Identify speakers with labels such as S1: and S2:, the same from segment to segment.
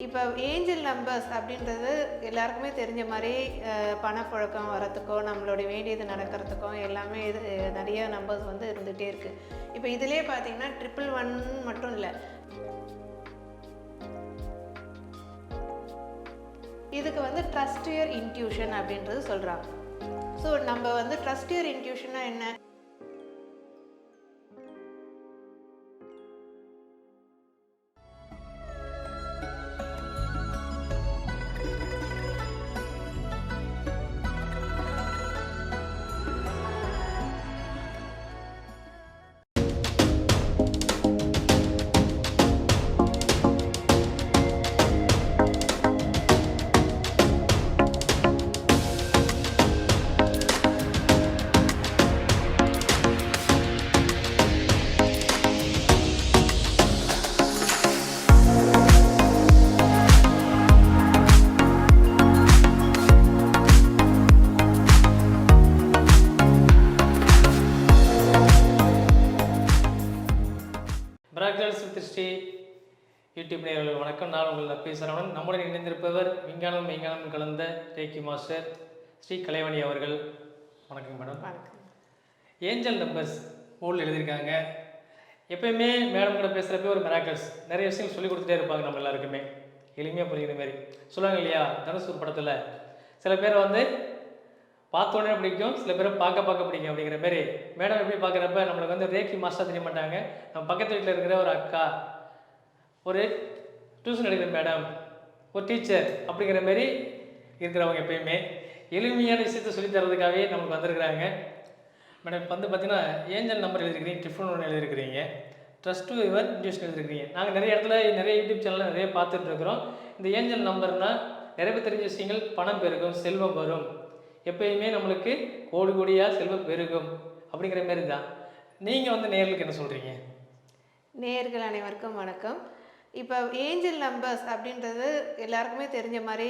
S1: இப்போ angel numbers அப்படின்றது எல்லாருக்குமே தெரிஞ்ச மாதிரி பணப்புழக்கம் வரத்துக்கோ நம்மளுடைய வேண்டியது நடக்கிறதுக்கோ எல்லாமே இது நிறைய நம்பர்ஸ் வந்து இருந்துகிட்டே இருக்குது இப்போ இதிலே பார்த்தீங்கன்னா ட்ரிபிள் ஒன் மட்டும் இல்லை. இதுக்கு வந்து ட்ரஸ்ட் இயர் இன்ட்யூஷன் அப்படின்றது சொல்கிறாங்க ஸோ நம்ம வந்து
S2: ட்ரஸ்ட் இயர் இன்ட்யூஷனாக என்ன? வணக்கம். நான் உங்கள் நப்பி சரவணன். நம்முடன் இணைந்திருப்பவர் விஞ்ஞானம் மெய்ஞானம் கலந்த ரேக்கி மாஸ்டர் ஸ்ரீ கலைவாணி அவர்கள். வணக்கம் மேடம். ஏஞ்சல் நம்பர்ஸ் போர்டில் எழுதியிருக்காங்க. எப்பயுமே மேடம் கூட பேசுகிறப்ப ஒரு மிராக்கிள்ஸ் நிறைய விஷயங்கள் சொல்லி கொடுத்துட்டே இருப்பாங்க நம்ம எல்லாருக்குமே. எளிமையாக புரியுற மாதிரி. சொல்லுவாங்க இல்லையா தனுசூர் படத்தில். சில பேர் வந்து பார்த்த உடனே பிடிக்கும் சில பேரை பார்க்க பார்க்க பிடிக்கும் அப்படிங்கிற மாதிரி. மேடம் எப்படி பார்க்குறப்ப நம்மளுக்கு வந்து ரேக்கி மாஸ்டர் தெரிய மாட்டாங்க. நம்ம பக்கத்து வீட்டில் இருக்கிற ஒரு அக்கா ஒரு டியூஷன் எடுக்கிற மேடம் ஒரு டீச்சர் அப்படிங்கிற மாதிரி இருக்கிறவங்க எப்பயுமே எளிமையான விஷயத்தை சொல்லித் தரதுக்காகவே நமக்கு வந்திருக்கிறாங்க. மேடம் இப்போ வந்து பார்த்தீங்கன்னா ஏஞ்சல் நம்பர் எழுதிருக்கிறீங்க டிஃபன் ஒன்று எழுதிருக்கிறீங்க ட்ரஸ்ட் யுவர் டியூஷன் எழுதிருக்கிறீங்க. நாங்கள் நிறைய இடத்துல நிறைய யூடியூப் சேனலில் நிறைய பார்த்துட்டு இருக்கிறோம். இந்த ஏஞ்சல் நம்பர்னால் நிறைய பேர் தெரிஞ்ச விஷயங்கள் பணம் பெருகும் செல்வம் வரும். எப்பயுமே நம்மளுக்கு கோடி கோடியாக செல்வம் பெருகும் அப்படிங்கிற மாதிரி தான் நீங்கள் வந்து நேர்களுக்கு என்ன சொல்கிறீங்க
S1: நேர்கள் அனைவருக்கும் வணக்கம். இப்போ ஏஞ்சல் நம்பர்ஸ் அப்படின்றது எல்லாருக்குமே தெரிஞ்ச மாதிரி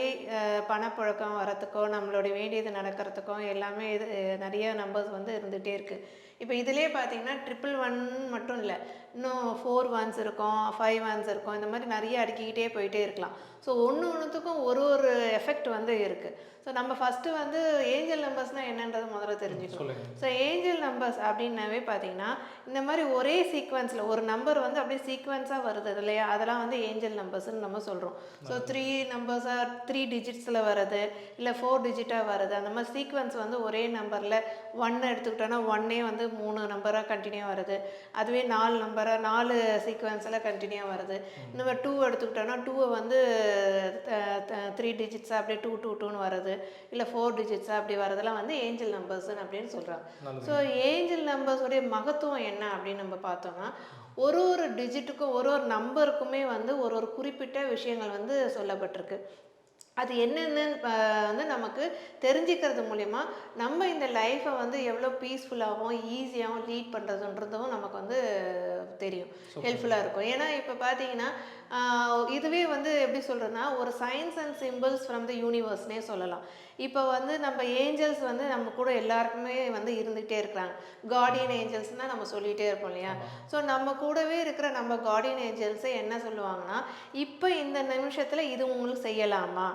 S1: பணப்புழக்கம் வரத்துக்கோ நம்மளுடைய வேண்டியது நடக்கிறதுக்கோ எல்லாமே இது நிறைய நம்பர்ஸ் வந்து இருந்துகிட்டே இருக்குது இப்போ இதிலே பார்த்தீங்கன்னா ட்ரிபிள் ஒன் மட்டும் இல்லை. இன்னும் ஃபோர் ஒன்ஸ் இருக்கும் ஃபைவ் ஒன்ஸ் இருக்கும். இந்த மாதிரி நிறைய அடுக்கிக்கிட்டே போயிட்டே இருக்கலாம். ஸோ ஒன்று ஒன்றுத்துக்கும் ஒரு ஒரு எஃபெக்ட் வந்து இருக்குது ஸோ நம்ம ஃபஸ்ட்டு வந்து ஏஞ்சல் நம்பர்ஸ்னால் என்னன்றது முதல்ல தெரிஞ்சுக்கணும். ஸோ ஏஞ்சல் நம்பர்ஸ் அப்படின்னாவே பார்த்தீங்கன்னா இந்த மாதிரி ஒரே சீக்வன்ஸில் ஒரு நம்பர் வந்து அப்படியே சீக்வன்ஸாக வருது இல்லையா? அதெல்லாம் வந்து ஏஞ்சல் நம்பர்ஸ்னு நம்ம சொல்கிறோம் ஸோ த்ரீ நம்பர்ஸாக த்ரீ டிஜிட்ஸில் வருது இல்லை ஃபோர் டிஜிட்டாக வருது. அந்த மாதிரி சீக்வன்ஸ் வந்து ஒரே நம்பரில் ஒன்று எடுத்துக்கிட்டோன்னா ஒன்னே வந்து மூணு நம்பராக கண்டினியூ வருது. அதுவே நாலு நம்பராக நாலு சீக்வன்ஸில் கண்டினியூ வருது. நம்ம டூ எடுத்துக்கிட்டோன்னா டூவை வந்து த்ரீ டிஜிட்ஸாக அப்படியே டூ டூ டூன்னு வருது. இல்லை ஃபோர் டிஜிட்ஸாக அப்படி வரதெல்லாம் வந்து ஏஞ்சல் நம்பர்ஸ்னு அப்படின்னு சொல்கிறாங்க ஸோ ஏஞ்சல் நம்பர்ஸோடைய மகத்துவம் என்ன அப்படின்னு நம்ம பார்த்தோம்னா ஒரு ஒரு டிஜிட்டுக்கும் ஒரு ஒரு நம்பருக்குமே வந்து ஒரு ஒரு குறிப்பிட்ட விஷயங்கள் வந்து சொல்லப்பட்டிருக்கு. அது என்னென்னு வந்து நமக்கு தெரிஞ்சுக்கிறது மூலயமா நம்ம இந்த லைஃப்பை வந்து எவ்வளோ பீஸ்ஃபுல்லாகவும் ஈஸியாகவும் லீட் பண்ணுறதுன்றதும் நமக்கு வந்து தெரியும். ஹெல்ப்ஃபுல்லாக இருக்கும். ஏன்னா இப்போ பார்த்தீங்கன்னா இதுவே வந்து எப்படி சொல்கிறேன்னா ஒரு science and symbols from the யூனிவர்ஸ்னே சொல்லலாம். இப்போ வந்து நம்ம ஏஞ்சல்ஸ் வந்து நம்ம கூட எல்லாருக்குமே வந்து இருந்துகிட்டே இருக்கிறாங்க. கார்டியன் ஏஞ்சல்ஸ்னால் நம்ம சொல்லிகிட்டே இருப்போம் இல்லையா? ஸோ நம்ம கூடவே இருக்கிற நம்ம கார்டியன் ஏஞ்சல்ஸை என்ன சொல்லுவாங்கன்னா இப்போ இந்த நிமிஷத்தில் இது உங்களுக்கு செய்யலாமா?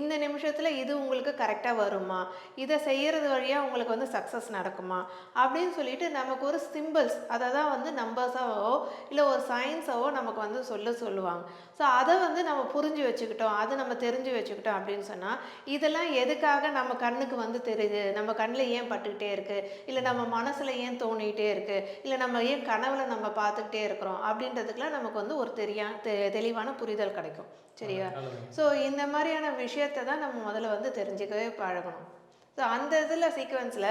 S1: இந்த நிமிஷத்தில் இது உங்களுக்கு கரெக்டாக வருமா? இதை செய்கிறது வழியாக உங்களுக்கு வந்து சக்ஸஸ் நடக்குமா? அப்படின்னு சொல்லிட்டு நமக்கு ஒரு சிம்பிள்ஸ் அதை தான் வந்து நம்பர்ஸாவோ இல்லை ஒரு சயின்ஸாவோ நமக்கு வந்து சொல்ல சொல்லுவாங்க. ஸோ அதை வந்து நம்ம புரிஞ்சு வச்சுக்கிட்டோம் அதை நம்ம தெரிஞ்சு வச்சுக்கிட்டோம் அப்படின்னு சொன்னால் இதெல்லாம் எதுக்காக நம்ம கண்ணுக்கு வந்து தெரியுது? நம்ம கண்ணில் ஏன் பட்டுக்கிட்டே இருக்குது இல்லை நம்ம மனசில் ஏன் தோணிக்கிட்டே இருக்குது இல்லை நம்ம ஏன் கனவுல நம்ம பார்த்துக்கிட்டே இருக்கிறோம்? அப்படின்றதுக்கெலாம் நமக்கு வந்து ஒரு தெரியா தெ தெளிவான புரிதல் கிடைக்கும். சரியா? ஸோ இந்த மாதிரியான விஷயத்தை தான் நம்ம முதல்ல வந்து தெரிஞ்சுக்கவே பழகணும். ஸோ அந்த இதில் சீக்வன்ஸில்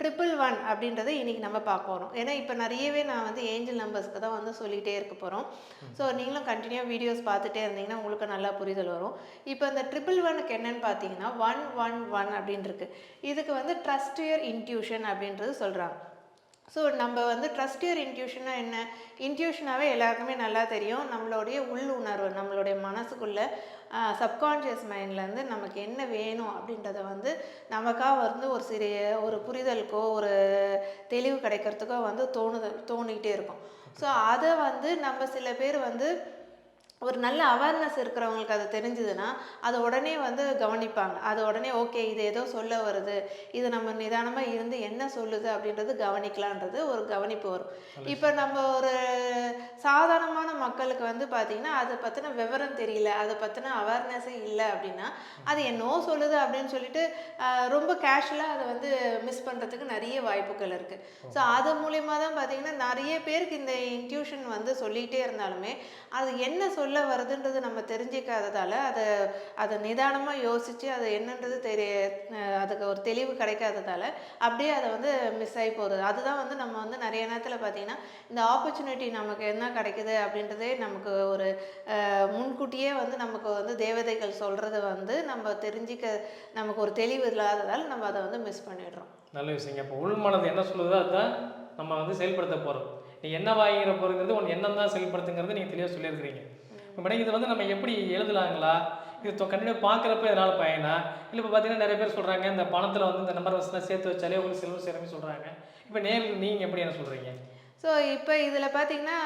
S1: ட்ரிபிள் ஒன் அப்படின்றத இன்றைக்கி நம்ம பார்க்க போகிறோம் ஏன்னா இப்போ நிறையவே நான் வந்து ஏஞ்சல் நம்பர்ஸ்க்கு தான் வந்து சொல்லிகிட்டே இருக்க போகிறோம் ஸோ நீங்களும் கண்டினியூ வீடியோஸ் பார்த்துட்டே இருந்தீங்கன்னா உங்களுக்கு நல்லா புரிதல் வரும். இப்போ இந்த ட்ரிபிள் ஒனுக்கு என்னன்னு பார்த்தீங்கன்னா ஒன் ஒன் ஒன் அப்படின்ருக்கு. இதுக்கு வந்து ட்ரஸ்டியர் இன்ட்யூஷன் அப்படின்றது சொல்கிறாங்க ஸோ நம்ம வந்து ட்ரஸ்டியர் இன்ட்யூஷனா என்ன? இன்ட்யூஷனாகவே எல்லாருக்குமே நல்லா தெரியும். நம்மளுடைய உள்ளுணர்வு நம்மளுடைய மனசுக்குள்ளே சப்கான்ஷியஸ் மைண்ட்லேருந்து நமக்கு என்ன வேணும் அப்படின்றத வந்து நமக்காக வந்து ஒரு சிறிய ஒரு புரிதலுக்கோ ஒரு தெளிவு கிடைக்கிறதுக்கோ வந்து தோணுது தோணிக்கிட்டே இருக்கும். ஸோ அதை வந்து நம்ம சில பேர் வந்து ஒரு நல்ல அவேர்னஸ் இருக்கிறவங்களுக்கு அது தெரிஞ்சுதுன்னா அதை உடனே வந்து கவனிப்பாங்க. அது உடனே ஓகே இது ஏதோ சொல்ல வருது. இது நம்ம நிதானமாக இருந்து என்ன சொல்லுது? அப்படின்றது கவனிக்கலான்றது ஒரு கவனிப்பு வரும். இப்போ நம்ம ஒரு சாதாரணமான மக்களுக்கு வந்து பார்த்திங்கன்னா அதை பற்றின விவரம் தெரியல அதை பற்றின அவேர்னஸே இல்லை அப்படின்னா அது என்னோ சொல்லுது அப்படின்னு சொல்லிட்டு ரொம்ப கேஷுவலாக அதை வந்து மிஸ் பண்ணுறதுக்கு நிறைய வாய்ப்புகள் இருக்குது ஸோ அது மூலியமாக தான் பார்த்தீங்கன்னா நிறைய பேருக்கு இந்த இன்ட்யூஷன் வந்து சொல்லிகிட்டே இருந்தாலுமே அது என்ன சொல்ல வருதுன்றது நம்ம தெரிஞ்சிக்காததால் அதை அதை நிதானமாக யோசித்து அது என்னன்றது தெரிய அதுக்கு ஒரு தெளிவு கிடைக்காததால் அப்படியே அதை வந்து மிஸ் ஆகி போகுது. அதுதான் வந்து நம்ம வந்து நிறைய நேரத்தில் பார்த்தீங்கன்னா இந்த ஆப்பர்ச்சுனிட்டி நமக்கு என்ன கிடைக்குது அப்படின்றதே நமக்கு ஒரு முன்கூட்டியே வந்து நமக்கு வந்து தேவதைகள் சொல்கிறது வந்து நம்ம தெரிஞ்சிக்க நமக்கு ஒரு தெளிவு இல்லாததால் நம்ம அதை வந்து மிஸ் பண்ணிடுறோம்.
S2: நல்ல விஷயங்க. இப்போ உள் மனது என்ன சொல்லுதோ அதுதான் நம்ம வந்து செயல்படுத்த போகிறோம் நீ என்ன வாங்கிற போகிறதுங்கிறது உன் எண்ணம் தான் செயல்படுத்துங்கிறது நீங்கள் தெளிவாக சொல்லியிருக்கிறீங்க. மேடம் இது வந்து நம்ம எப்படி எழுதலாங்களா? இது கண்டிப்பாக பார்க்குறப்ப இதனால் பயனா? இல்லை இப்போ பார்த்தீங்கன்னா நிறைய பேர் சொல்கிறாங்க இந்த பணத்தில் வந்து இந்த நம்பர் வசதிலாம் சேர்த்து வச்சாலே உங்களுக்கு செல்வம் சேரமே சொல்கிறாங்க இப்போ நேரில் நீங்கள் எப்படி என்ன சொல்கிறீங்க
S1: ஸோ இப்போ இதில் பார்த்தீங்கன்னா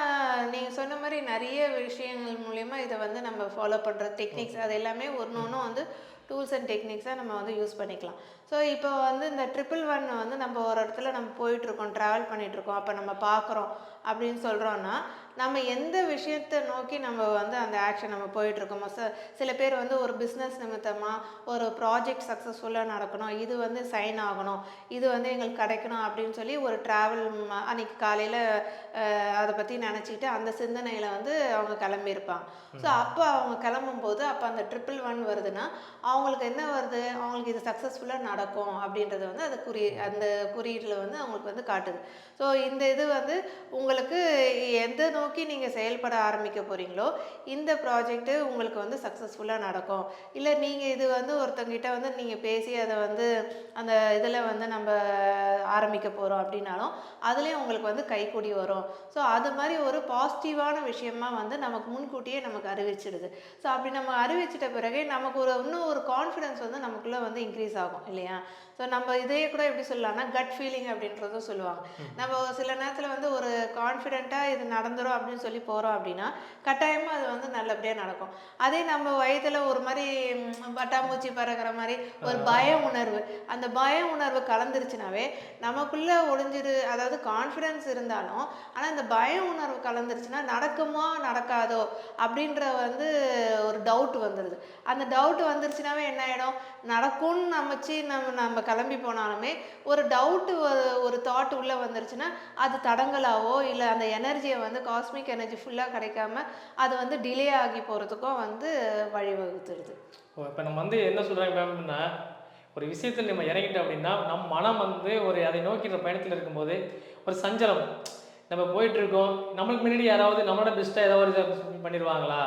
S1: நீங்கள் சொன்ன மாதிரி நிறைய விஷயங்கள் மூலயமா இதை வந்து நம்ம ஃபாலோ பண்ணுற டெக்னிக்ஸ் அது எல்லாமே ஒன்று ஒன்றும் வந்து டூல்ஸ் அண்ட் டெக்னிக்ஸாக நம்ம வந்து யூஸ் பண்ணிக்கலாம். ஸோ இப்போ வந்து இந்த ட்ரிபிள் ஒன் வந்து நம்ம ஒரு இடத்துல நம்ம போயிட்டுருக்கோம் ட்ராவல் பண்ணிகிட்ருக்கோம் அப்போ நம்ம பார்க்குறோம் அப்படின்னு சொல்கிறோன்னா நம்ம எந்த விஷயத்தை நோக்கி நம்ம வந்து அந்த ஆக்ஷன் நம்ம போயிட்டுருக்கோமோ ச சில பேர் வந்து ஒரு பிஸ்னஸ் நிமித்தமாக ஒரு ப்ராஜெக்ட் சக்ஸஸ்ஃபுல்லாக நடக்கணும் இது வந்து சைன் ஆகணும் இது வந்து எங்களுக்கு கிடைக்கணும் அப்படின்னு சொல்லி ஒரு ட்ராவல் அன்னைக்கு காலையில் அதை பற்றி நினச்சிக்கிட்டு அந்த சிந்தனையில் வந்து அவங்க கிளம்பியிருப்பாங்க. ஸோ அப்போ அவங்க கிளம்பும்போது அப்போ அந்த ட்ரிபிள் ஒன் வருதுன்னா அவங்களுக்கு என்ன வருது? அவங்களுக்கு இது சக்ஸஸ்ஃபுல்லாக நடக்கும் அப்படின்றது வந்து அது குறி அந்த குறியீட்டில் வந்து அவங்களுக்கு வந்து காட்டுது. ஸோ இந்த இது வந்து உங்களுக்கு எந்த நோக்கி நீங்கள் செயல்பட ஆரம்பிக்க போகிறீங்களோ இந்த ப்ராஜெக்ட்டு உங்களுக்கு வந்து சக்ஸஸ்ஃபுல்லாக நடக்கும். இல்லை நீங்கள் இது வந்து ஒருத்தங்கிட்ட வந்து நீங்கள் பேசி அதை வந்து அந்த இதில் வந்து நம்ம ஆரம்பிக்க போகிறோம் அப்படின்னாலும் அதுலேயும் உங்களுக்கு வந்து கைக்கூடி வரும். ஸோ அது மாதிரி ஒரு பாசிட்டிவான விஷயமா வந்து நமக்கு முன்கூட்டியே நமக்கு அறிவிச்சிடுது ஸோ அப்படி நம்ம அறிவிச்சிட்ட பிறகு நமக்கு ஒரு இன்னும் ஒரு கான்ஃபிடன்ஸ் வந்து நமக்குள்ளே வந்து இன்க்ரீஸ் ஆகும் இல்லையா? ஸோ நம்ம இதையே கூட எப்படி சொல்லலாம்னா கட் ஃபீலிங் அப்படின்றதும் சொல்லுவாங்க. நம்ம சில நேரத்தில் வந்து ஒரு கான்ஃபிடென்ட்டாக இது நடந்துரும் அப்படின்னு சொல்லி போகிறோம் அப்படின்னா கட்டாயமாக அது வந்து நல்லபடியாக நடக்கும். அதே நம்ம வயதில் ஒரு மாதிரி பட்டாம்பூச்சி பறக்கிற மாதிரி ஒரு பய உணர்வு. அந்த பய உணர்வு கலந்துருச்சுனாவே நமக்குள்ளே ஒளிஞ்சிரு அதாவது கான்ஃபிடென்ஸ் இருந்தாலும் ஆனால் இந்த பய உணர்வு கலந்துருச்சுன்னா நடக்குமா நடக்காதோ அப்படின்ற வந்து ஒரு டவுட் வந்துடுது அந்த டவுட் வந்துருச்சுனாவே என்ன ஆகிடும் நடக்கும்னு நமைச்சு நம்ம நம்ம கிளம்பி போனாலுமே ஒரு டவுட்டு ஒரு தாட் உள்ளே வந்துருச்சுன்னா அது தடங்கலாவோ இல்லை அந்த எனர்ஜியை வந்து காஸ்மிக் எனர்ஜி ஃபுல்லாக கிடைக்காம அது வந்து டிலே ஆகி போகிறதுக்கும் வந்து வழிவகுத்துடுது
S2: ஓ இப்போ நம்ம வந்து என்ன சொல்கிறாங்க மேம்னா ஒரு விஷயத்தில் நம்ம இறங்கிட்டோம் அப்படின்னா நம் மனம் வந்து ஒரு அதை நோக்கிற பயணத்தில் இருக்கும்போது ஒரு சஞ்சலம். நம்ம போயிட்டு இருக்கோம் நம்மளுக்கு முன்னாடி யாராவது நம்மளோட பெஸ்ட்டாக ஏதாவது ஒரு இதை பண்ணிடுவாங்களா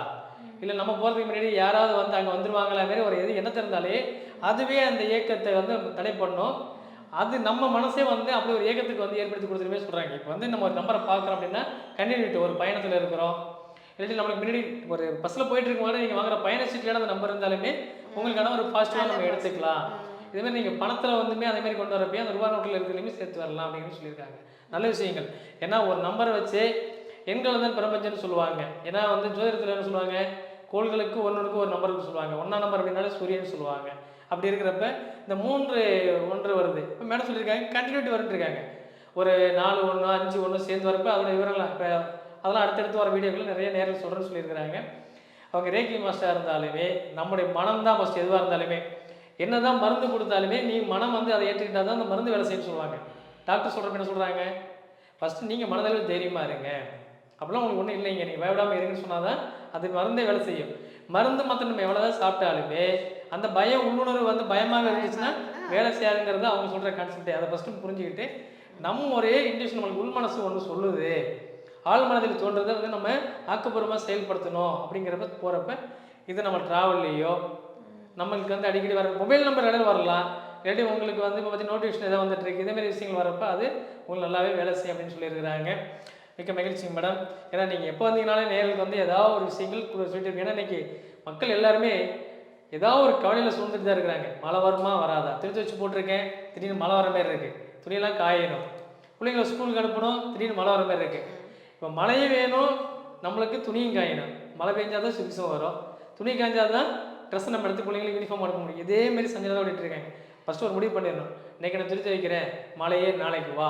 S2: இல்லை நம்ம போகிறதுக்கு முன்னாடி யாராவது வந்து அங்கே வந்துருவாங்களா? மாரி ஒரு எது எண்ணத்தை இருந்தாலே அதுவே அந்த இயக்கத்தை வந்து தடை பண்ணும் அது நம்ம மனசே வந்து அப்படி ஒரு இயக்கத்துக்கு வந்து ஏற்படுத்தி கொடுத்துருமே சொல்கிறாங்க இப்போ வந்து நம்ம ஒரு நம்பரை பார்க்குறோம் அப்படின்னா கண்டினியூட்டி ஒரு பயணத்தில் இருக்கிறோம். இல்லாட்டி நம்மளுக்கு முன்னாடி ஒரு பஸ்ஸில் போயிட்டு இருக்கும்போது நீங்கள் வாங்குற பயண சீட்டில் அந்த நம்பர் இருந்தாலுமே உங்களுக்கான ஒரு பாசிட்டிவாக நம்ம எடுத்துக்கலாம். இதேமாதிரி நீங்கள் பணத்தில் வந்துமே அதே மாதிரி கொண்டு வரப்போ அந்த ரூபா நோட்டில் இருக்கிறதுலையுமே சேர்த்து வரலாம் அப்படின்னு சொல்லியிருக்காங்க. நல்ல விஷயங்கள். ஏன்னா ஒரு நம்பரை வச்சு எண்கள் தான் பிரபஞ்சம்னு சொல்லுவாங்க. ஏன்னா வந்து ஜோதிடத்தில் என்ன சொல்லுவாங்க? கோள்களுக்கு ஒன்றுக்கு ஒரு நம்பருக்கு சொல்லுவாங்க. ஒன்றா நம்பர் அப்படின்னாலே சூரியன் சொல்லுவாங்க. அப்படி இருக்கிறப்ப இந்த மூன்று ஒன்று வருது. இப்போ மேடம் சொல்லியிருக்காங்க கண்டினியூட்டி வரும்னு ஒரு நாலு ஒன்று அஞ்சு ஒன்று சேர்ந்து வரப்போ அதோட விவரங்கள் இப்போ அதெல்லாம் அடுத்தடுத்து வர வீடியோக்கள் நிறைய நேரில் சொல்கிறேன்னு சொல்லியிருக்கிறாங்க. அவங்க ரேக்கி மாஸ்டராக இருந்தாலுமே நம்முடைய மனம் தான் ஃபஸ்ட் எதுவாக இருந்தாலுமே என்ன தான் மருந்து கொடுத்தாலுமே நீ மனம் வந்து அதை ஏற்றுக்கிட்டால் தான் அந்த மருந்து வேலை செய்யணும்னு சொல்லுவாங்க. டாக்டர் சொல்கிறப்ப என்ன சொல்கிறாங்க ஃபஸ்ட்டு நீங்கள் மனதளவில் தைரியமாக இருங்க. அப்படிலாம் உங்களுக்கு ஒன்றும் இல்லைங்க. நீங்கள் பயப்படாமல் இருங்கன்னு சொன்னால் தான் அது மருந்தே வேலை செய்யும். மருந்து மாத்திரம் நம்ம எவ்வளோதான் சாப்பிட்டாலுமே அந்த பயம் உள்ளுணர்வு வந்து பயமாக இருந்துச்சுன்னா வேலை செய்யாதுங்கிறது அவங்க சொல்கிற கான்செப்டே அதை ஃபஸ்ட்டு புரிஞ்சுக்கிட்டு நம்ம ஒரே இன்ட்யூஷன் நம்மளுக்கு உள் மனசு ஒன்று சொல்லுது. ஆழ் மனதில் தோன்றதை வந்து நம்ம ஆக்கப்பூர்வமாக செயல்படுத்தணும் அப்படிங்கிறப்ப போகிறப்ப இது நம்ம ட்ராவல்லையோ நம்மளுக்கு வந்து அடிக்கடி வர மொபைல் நம்பர் இடையில வரலாம். இல்லாட்டி உங்களுக்கு வந்து இப்போ பற்றி நோட்டிஃபிகேஷன் எதாவது வந்துட்டு இருக்கு. இதே மாதிரி விஷயங்கள் வரப்போ அது உங்களுக்கு நல்லாவே வேலை செய்யும் அப்படின்னு சொல்லியிருக்கிறாங்க. மிக்க மகிழ்ச்சிங்க மேடம் ஏன்னா நீங்கள் எப்போ வந்தீங்கனாலே நேருக்கு வந்து ஏதாவது ஒரு விஷயங்கள் சொல்லிட்டு இருக்கீங்க. ஏன்னா இன்னைக்கு மக்கள் எல்லாருமே ஏதாவது ஒரு கவலையில் சூழ்ந்துட்டு தான் இருக்கிறாங்க. மழை வருமா வராதா? திருச்சி வச்சு போட்டிருக்கேன். திடீர்னு மழை வர மாதிரி இருக்குது துணியெல்லாம் காயணும். பிள்ளைங்களை ஸ்கூலுக்கு அனுப்பணும். திடீர்னு மழை வர மாதிரி இருக்குது இப்போ மழையும் வேணும். நம்மளுக்கு துணியும் காயணும். மழை பெஞ்சால் தான் சுபிசம் வரும். துணி காய்ஞ்சால் தான் ட்ரெஸ் நம்ம எடுத்து பிள்ளைங்களுக்கு யூனிஃபார்ம் அனுப்ப முடியும். இதே மாதிரி சஞ்சலம் தான் இருக்காங்க. ஃபஸ்ட்டு ஒரு முடிவு பண்ணிடணும். இன்னைக்கு நான் துணி வைக்கிறேன் மழையே நாளைக்கு வா.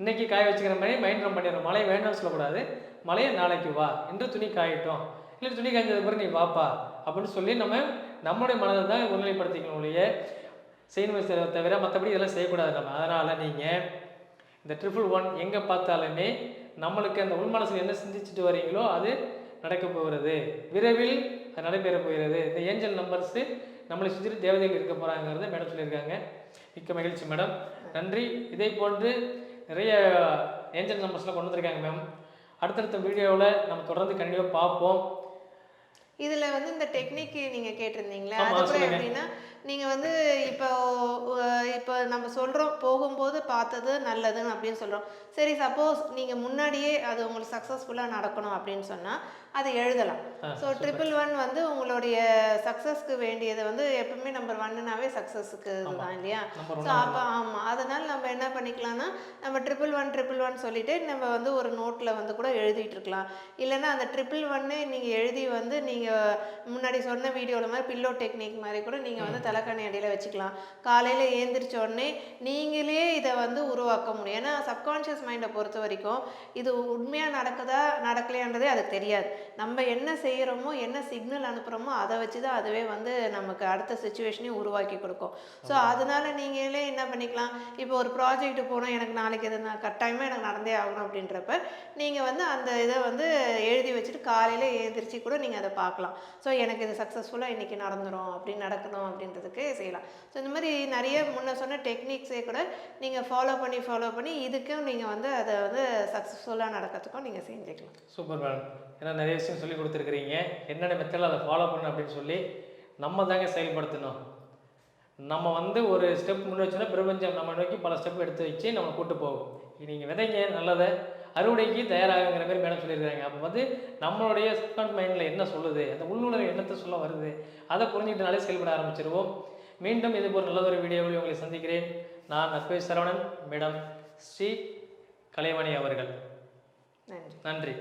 S2: இன்னைக்கு காய வச்சுக்கிற மாதிரி மைண்ட் ரன் பண்ணிடணும். மழை வேண்டாம்னு சொல்லக்கூடாது. மழையே நாளைக்கு வா. இன்று துணி காயட்டும். இல்லை துணி காய்ஞ்சதுக்கு பிறகு நீ வாப்பா. அப்படின்னு சொல்லி நம்ம நம்மளுடைய மனதை தான் ஒருநிலைப்படுத்திக்கணும் ஒழிய செய்யணும் தவிர மற்றபடி இதெல்லாம் செய்யக்கூடாது நம்ம. அதனால் நீங்கள் இந்த ட்ரிபிள் ஒன் எங்கே பார்த்தாலுமே நம்மளுக்கு அந்த உள் மனசில் என்ன சிந்திச்சுட்டு வரீங்களோ அது நடக்க போகிறது. விரைவில் அது நடைபெற போகிறது. இந்த ஏஞ்சல் நம்பர்ஸு நம்மளை சுற்றி தேவதைகள் இருக்க போகிறாங்கிறத மேடம் சொல்லியிருக்காங்க. மிக்க மகிழ்ச்சி மேடம். நன்றி. இதே போன்று நிறைய ஏஞ்சல் நம்பர்ஸ்லாம் கொண்டு வந்திருக்காங்க மேம். அடுத்தடுத்த வீடியோவில் நம்ம தொடர்ந்து கண்டிப்பாக பார்ப்போம்.
S1: இதுல வந்து இந்த டெக்னிக் நீங்க கேட்டிருந்தீங்களே அது. எப்படின்னா நீங்க வந்து இப்போ இப்போ நம்ம சொல்றோம் போகும்போது பார்த்தது நல்லதுன்னு அப்படின்னு சொல்றோம். சரி சப்போஸ் நீங்க முன்னாடியே அது உங்களுக்கு சக்ஸஸ்ஃபுல்லா நடக்கணும் அப்படின்னு சொன்னா அதை எழுதலாம். ஸோ ட்ரிபிள் ஒன் வந்து உங்களுடைய சக்ஸஸ்க்கு வேண்டியது வந்து எப்பவுமே நம்பர் ஒன்னுனாவே சக்ஸஸ்க்கு இதுதான் இல்லையா? ஸோ அப்போ ஆமாம் அதனால் நம்ம என்ன பண்ணிக்கலாம்னா நம்ம ட்ரிபிள் ஒன் ட்ரிபிள் ஒன் சொல்லிட்டு நம்ம வந்து ஒரு நோட்டில் வந்து கூட எழுதிட்டு இருக்கலாம். இல்லைன்னா அந்த ட்ரிபிள் ஒன்னு நீங்கள் எழுதி வந்து நீங்கள் முன்னாடி சொன்ன வீடியோவில் மாதிரி பில்லோ டெக்னிக் மாதிரி கூட நீங்கள் வந்து தலைக்காணி அடியில் வச்சுக்கலாம். காலையில் ஏந்திரிச்ச உடனே நீங்களே இதை வந்து உருவாக்க முடியும். ஏன்னா சப்கான்ஷியஸ் மைண்டை பொறுத்த வரைக்கும் இது உண்மையாக நடக்குதா நடக்கலையான்றதே அதுக்கு தெரியாது. நம்ம என்ன செய்கிறோமோ என்ன சிக்னல் அனுப்புகிறோமோ அதை வச்சு தான் அதுவே வந்து நமக்கு அடுத்த சுச்சுவேஷனையும் உருவாக்கி கொடுக்கும். ஸோ அதனால நீங்களே என்ன பண்ணிக்கலாம்? இப்போ ஒரு ப்ராஜெக்ட் போகணும் எனக்கு நாளைக்கு இது நான் கட்டாயமாக எனக்கு நடந்தே ஆகணும் அப்படின்றப்ப நீங்கள் வந்து அந்த இதை வந்து எழுதி வச்சுட்டு காலையில் எழுந்திரிச்சு கூட நீங்கள் அதை பார்க்கலாம். ஸோ எனக்கு இது சக்ஸஸ்ஃபுல்லாக இன்றைக்கி நடந்துரும் அப்படி நடக்கணும் அப்படின்றதுக்கு செய்யலாம். ஸோ இந்த மாதிரி நிறைய முன்ன சொன்ன டெக்னிக்ஸே கூட நீங்கள் ஃபாலோ பண்ணி ஃபாலோ பண்ணி இதுக்கும் நீங்கள் வந்து அதை வந்து சக்ஸஸ்ஃபுல்லாக நடக்கிறதுக்கும் நீங்கள் செஞ்சுக்கலாம்.
S2: சூப்பர் மேடம் ஏன்னா நிறைய விஷயம் சொல்லி கொடுத்துருக்குறீங்க. என்னென்ன மெத்தடில் அதை ஃபாலோ பண்ணணும் அப்படின்னு சொல்லி நம்ம தாங்க செயல்படுத்தணும். நம்ம வந்து ஒரு ஸ்டெப் முன்னே வச்சோன்னா பிரபஞ்சம் நம்ம நோக்கி பல ஸ்டெப் எடுத்து வச்சு நம்ம கூட்டு போகும். நீங்கள் விதைங்க நல்லதை அறுவடைக்கு தயாராகுங்கிற மாதிரி மேடம் சொல்லியிருக்காங்க. அப்போ வந்து நம்மளுடைய சப்கான்ஸ் மைண்டில் என்ன சொல்லுது? அந்த உள்ளுணர்வு என்னத்தை சொல்ல வருது? அதை புரிஞ்சுக்கிட்டனாலே செயல்பட ஆரம்பிச்சிருவோம். மீண்டும் இது போல் நல்லதொரு வீடியோவில் உங்களை சந்திக்கிறேன். நான் நட்பே சரவணன் மேடம் ஸ்ரீ கலைவாணி அவர்கள்.
S1: நன்றி.
S2: நன்றி.